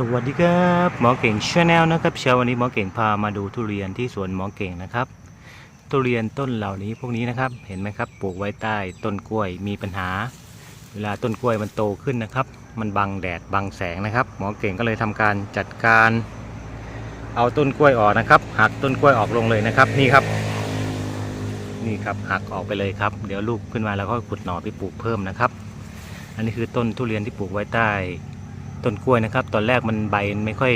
สวัสดีครับหมอเก่งชาแนลนะครับเช้าวันนี้หมอเก่งพามาดูทุเรียนที่สวนหมอเก่งนะครับ ทุเรียนต้นเหล่านี้พวกนี้นะครับ เห็นไหมครับ ปลูกไว้ใต้ต้นกล้วยมีปัญหา เวลาต้นกล้วยมันโตขึ้นนะครับ มันบังแดดบังแสงนะครับ หมอเก่งก็เลยทำการจัดการ เอาต้นกล้วยออกนะครับ หักต้นกล้วยออกลงเลยนะครับ นี่ครับ นี่ครับหักออกไปเลยครับ เดี๋ยวลูกขึ้นมาแล้วก็ขุดหน่อไปปลูกเพิ่มนะครับ อันนี้คือต้นทุเรียนที่ปลูกไว้ใต้ ต้นกล้วยนะครับ ตอนแรกมันใบไม่ค่อย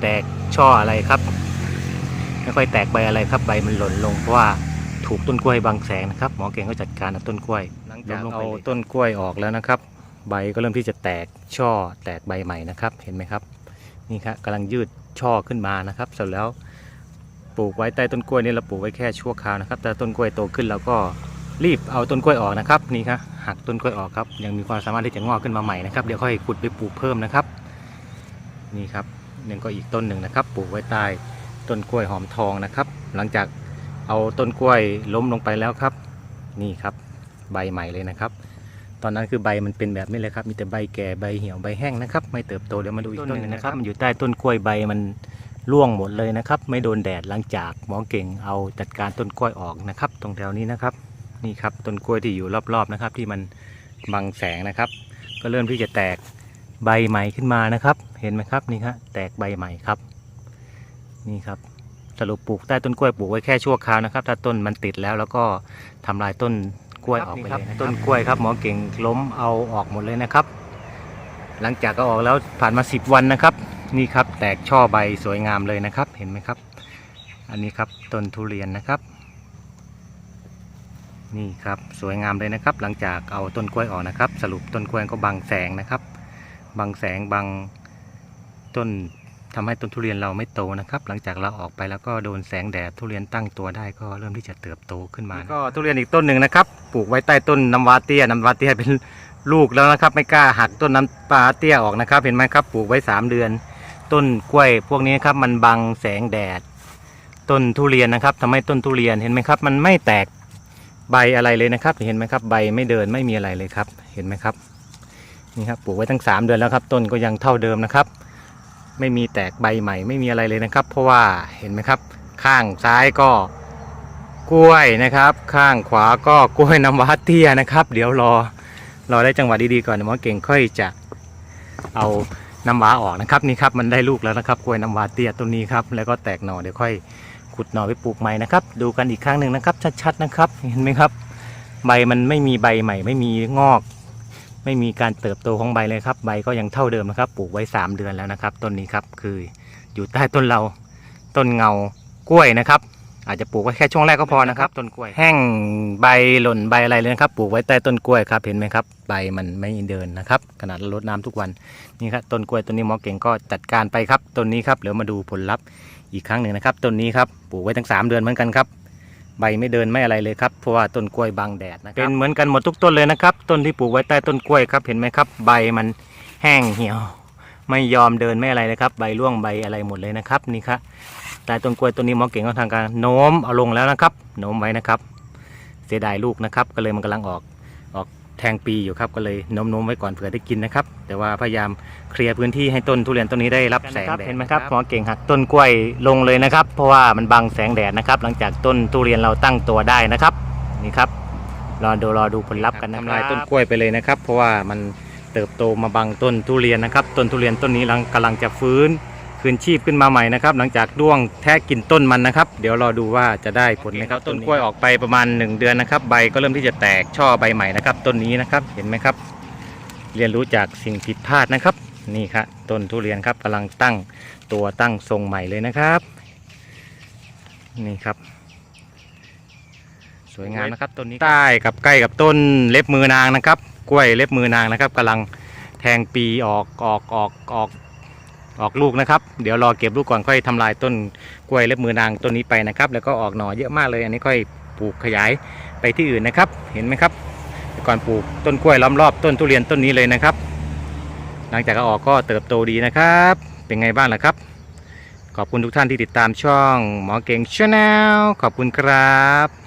แตกช่ออะไรครับ ไม่ค่อยแตกใบอะไรครับ ใบมันหล่นลงเพราะว่าถูกต้นกล้วยบังแสงนะครับ หมอเก่งก็จัดการเอาต้นกล้วยหลังจากเอาต้นกล้วยออกแล้วนะครับ ใบก็เริ่มที่จะแตกช่อแตกใบใหม่นะครับ เห็นไหมครับ นี่ครับกำลังยืดช่อขึ้นมานะครับเสร็จแล้วปลูกไว้ใต้ต้นกล้วยนี่เราปลูกไว้แค่ชั่วคราวนะครับ แต่ต้นกล้วยโตขึ้นเราก็ รีบเอาต้นกล้วยออกนะครับนี่ครับหักต้นกล้วยออกครับยังมีความสามารถที่จะงอกขึ้นมาใหม่นะครับเดี๋ยวค่อยขุดไปปลูกเพิ่มนะครับ นี่ครับหนึ่งก็อีกต้นหนึ่งนะครับ ปลูกไว้ใต้ต้นกล้วยหอมทองนะครับ หลังจากเอาต้นกล้วยล้มลงไปแล้วครับ นี่ครับใบใหม่เลยนะครับ ตอนนั้นคือใบมันเป็นแบบนี้เลยครับ มีแต่ใบแก่ใบเหี่ยวใบแห้งนะครับ ไม่เติบโตเดี๋ยวมาดูอีกต้นหนึงนะครับมันอยู่ใต้ต้นกล้วยใบมันร่วงหมดเลยนะครับ ไม่โดนแดดหลังจากหมอเก่งเอาจัดการต้นกล้วยออกนะครับ ตรงแถวนี้นะครับ นี่ครับต้นกล้วยที่อยู่รอบๆนะครับ ที่มันบังแสงนะครับ ก็เริ่มที่จะแตกใบใหม่ขึ้นมานะครับ เห็นไหมครับนี่ครับแตกใบใหม่ครับ นี่ครับสรุปปลูกใต้ต้นกล้วยปลูกไว้แค่ชั่วคราวนะครับ ถ้าต้นมันติดแล้วแล้วก็ทำลายต้นกล้วยออกไปเลยนะครับต้นกล้วยครับหมอเก่งล้มเอาออกหมดเลยนะครับ หลังจากก็ออกแล้วผ่านมา 10 วันนะครับ นี่ครับแตกช่อใบสวยงามเลยนะครับ เห็นไหมครับ อันนี้ครับต้นทุเรียนนะครับ นี่ครับสวยงามเลยนะครับ หลังจากเอาต้นกล้วยออกนะครับ สรุปต้นกล้วยก็บังแสงนะครับ บังแสงบังต้นทำให้ต้นทุเรียนเราไม่โตนะครับ หลังจากเราออกไปแล้วก็โดนแสงแดดทุเรียนตั้งตัวได้ก็เริ่มที่จะเติบโตขึ้นมาก็ทุเรียนอีกต้นหนึ่งนะครับ ปลูกไว้ใต้ต้นน้ำว้าเตี้ยน้ำว้าเตี้ยเป็นลูกแล้วนะครับ ไม่กล้าหักต้นน้ำปลาเตี้ยออกนะครับ เห็นไหมครับ ปลูกไว้สามเดือน ต้นกล้วย พวกนี้ครับมันบังแสงแดด ต้นทุเรียนนะครับทำให้ต้นทุเรียนเห็นไหมครับ มันไม่แตก ใบอะไรเลยนะครับเห็นไหมครับ ใบไม่เดินไม่มีอะไรเลยครับ เห็นไหมครับนี่ครับปลูกไว้ทั้ง 3 เดือนแล้วครับ ต้นก็ยังเท่าเดิมนะครับ ไม่มีแตกใบใหม่ไม่มีอะไรเลยนะครับ เพราะว่าเห็นไหมครับ ข้างซ้ายก็กล้วยนะครับ ข้างขวาก็กล้วยน้ำว้าเตี้ยนะครับ เดี๋ยวรอรอได้จังหวะดีๆก่อนหมอเก่งค่อยจะเอาน้ำว้าออกนะครับนี่ครับมันได้ลูกแล้วนะครับกล้วยน้ำว้าเตี้ยต้นนี้ครับแล้วก็แตกหน่อเดี๋ยวค่อย ขุดหน่อไปปลูกใหม่นะครับ ดูกันอีกครั้งหนึ่งนะครับ ชัดๆนะครับ เห็นไหมครับ ใบมันไม่มีใบใหม่ ไม่มีงอก ไม่มีการเติบโตของใบเลยครับ ใบก็ยังเท่าเดิมนะครับ ปลูกไว้ 3 เดือนแล้วนะครับ ต้นนี้ครับคืออยู่ใต้ต้นเราต้นเงากล้วยนะครับ อาจจะปลูกไว้แค่ช่วงแรกก็พอนะครับต้นกล้วย แห้งใบหล่นใบอะไรเลยนะครับ ปลูกไว้ใต้ต้นกล้วยครับเห็นไหมครับ ใบมันไม่เดินนะครับขนาดเรารดน้ำทุกวันนี่ครับต้นกล้วยต้นนี้หมอเก่งก็จัดการไปครับต้นนี้ครับเดี๋ยวมาดูผลลัพธ์อีกครั้งหนึ่งนะครับต้นนี้ครับปลูกไว้ทั้ง 3 เดือนเหมือนกันครับใบไม่เดินไม่อะไรเลยครับเพราะว่าต้นกล้วยบังแดดนะครับเป็นเหมือนกันหมดทุกต้นเลยนะครับต้นที่ปลูกไว้ใต้ต้นกล้วยครับเห็นไหมครับ ใบมันแห้งเหี่ยว ไม่ยอมเดินไม่อะไรเลยครับ ใบร่วงใบอะไรหมดเลยนะครับนี่ครับ ใต้ต้นกล้วยต้นนี้หมอเก่งก็ทางการโน้มเอาลงแล้วนะครับโน้มไว้นะครับ เสียดายลูกนะครับ ก็เลยมันกำลังออกออกแทงปีอยู่ครับก็เลยโน้มๆไว้ก่อนเผื่อได้กินนะครับ แต่ว่าพยายามเคลียร์พื้นที่ให้ต้นทุเรียนต้นนี้ได้รับแสงแดดเห็นไหมครับหมอเก่งหักต้นกล้วยลงเลยนะครับ เพราะว่ามันบังแสงแดดนะครับ หลังจากต้นทุเรียนเราตั้งตัวได้นะครับนี่ครับรอดูรอดูผลลัพธ์กันนะครับทำลายต้นกล้วยไปเลยนะครับ เพราะว่ามันเติบโตมาบังต้นทุเรียนนะครับ ต้นทุเรียนต้นนี้กำลังจะฟื้น คืนชีพขึ้นมาใหม่นะครับ หลังจากด้วงแทะกินต้นมันนะครับ เดี๋ยวรอดูว่าจะได้ผลไหมครับต้นกล้วยออกไปประมาณ 1 เดือนนะครับ ใบก็เริ่มที่จะแตกช่อใบใหม่นะครับ ต้นนี้นะครับเห็นไหมครับ เรียนรู้จากสิ่งผิดพลาดนะครับ นี่ครับต้นทุเรียนครับกำลังตั้งตัวตั้งทรงใหม่เลยนะครับ นี่ครับ สวยงามนะครับต้นนี้ใต้กับใกล้กับต้นเล็บมือนางนะครับ กล้วยเล็บมือนางนะครับกำลังแทงปีออกออกออกออก ออกลูกนะครับ เดี๋ยวรอเก็บลูกก่อนค่อยทำลายต้นกล้วยเล็บมือนางต้นนี้ไปนะครับ แล้วก็ออกหน่อเยอะมากเลย อันนี้ค่อยปลูกขยายไปที่อื่นนะครับ เห็นไหมครับก่อนปลูกต้นกล้วยล้อมรอบต้นทุเรียนต้นนี้เลยนะครับ หลังจากออกก็เติบโตดีนะครับ เป็นไงบ้างล่ะครับ ขอบคุณทุกท่านที่ติดตามช่องหมอเก่งชาแนลขอบคุณครับ